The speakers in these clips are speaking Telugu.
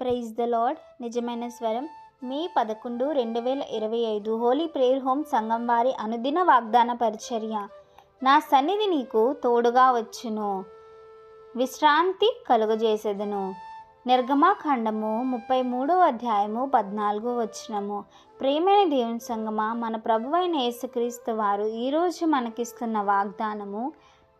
Praise the lord. నిజమైన స్వరం మే పదకొండు రెండు వేల ఇరవై ఐదు హోలీ ప్రేయర్ హోమ్ సంఘం వారి అనుదిన వాగ్దాన పరిచర్య. నా సన్నిధి నీకు తోడుగా వచ్చును. విశ్రాంతి కలుగజేసేదను. నిర్గమాఖండము ముప్పై మూడో అధ్యాయము పద్నాలుగో వచనము. ప్రేమైన దేవుని సంగమా మన ప్రభువైన యేసుక్రీస్తు వారు ఈరోజు మనకిస్తున్న వాగ్దానము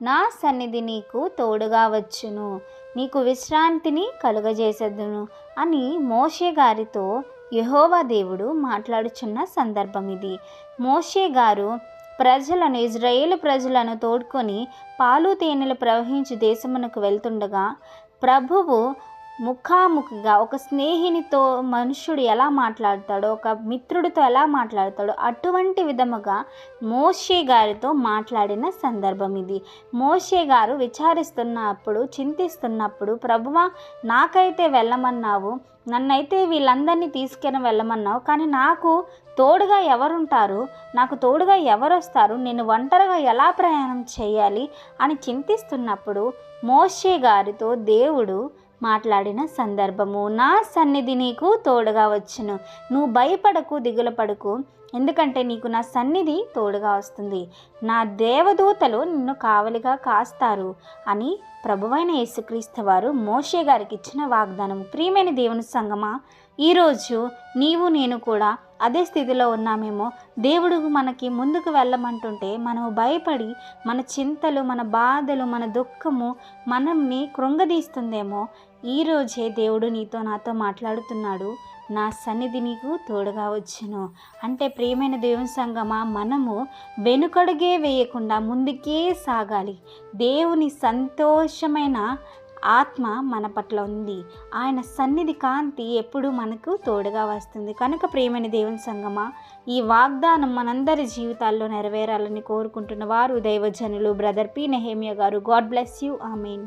నా సన్నిధి నీకు తోడుగా వచ్చును. నీకు విశ్రాంతిని కలుగజేసేదును అని మోషే గారితో యహోవా దేవుడు మాట్లాడుచున్న సందర్భం ఇది. మోషే గారు ప్రజలను ఇజ్రాయేల్ ప్రజలను తోడ్కొని పాలు తేనెలు ప్రవహించి దేశమునకు వెళ్తుండగా ప్రభువు ముఖాముఖిగా ఒక స్నేహినితో మనుషుడు ఎలా మాట్లాడతాడో ఒక మిత్రుడితో ఎలా మాట్లాడతాడో అటువంటి విధముగా మోషే గారితో మాట్లాడిన సందర్భం ఇది. మోషే గారు విచారిస్తున్నప్పుడు చింతిస్తున్నప్పుడు ప్రభువా నాకైతే వెళ్ళమన్నావు. నన్నైతే వీళ్ళందరినీ తీసుకెళ్ళి వెళ్ళమన్నావు. కానీ నాకు తోడుగా ఎవరుంటారు? నాకు తోడుగా ఎవరు వస్తారు నేను ఒంటరిగా ఎలా ప్రయాణం చేయాలి? అని చింతిస్తున్నప్పుడు మోషే గారితో దేవుడు మాట్లాడిన సందర్భము. నా సన్నిధి నీకు తోడుగా వచ్చును. నువ్వు భయపడకు దిగులపడకు. ఎందుకంటే నీకు నా సన్నిధి తోడుగా వస్తుంది. నా దేవదూతలు నిన్ను కావలిగా కాస్తారు అని ప్రభువైన యేసుక్రీస్తు వారు మోషే గారికి ఇచ్చిన వాగ్దానం. ప్రియమైన దేవుని సంగమా ఈరోజు నీవు నేను కూడా అదే స్థితిలో ఉన్నామేమో. దేవుడు మనకి ముందుకు వెళ్ళమంటుంటే మనము భయపడి మన చింతలు మన బాధలు మన దుఃఖము మనల్ని కృంగదీస్తుందేమో. ఈరోజే దేవుడు నీతో నాతో మాట్లాడుతున్నాడు. నా సన్నిధి నీకు తోడుగా వచ్చును. అంటే ప్రియమైన దేవుని సంగమా మనము వెనుకడుగే వేయకుండా ముందుకే సాగాలి. దేవుని సంతోషమైన ఆత్మ మన పట్ల ఉంది. ఆయన సన్నిధి కాంతి ఎప్పుడు మనకు తోడుగా వస్తుంది. కనుక ప్రియమైన దేవుని సంగమా ఈ వాగ్దానం మనందరి జీవితాల్లో నెరవేరాలని కోరుకుంటున్న వారు దైవజనులు brother P. Nehemiah garu. God bless you. Amen.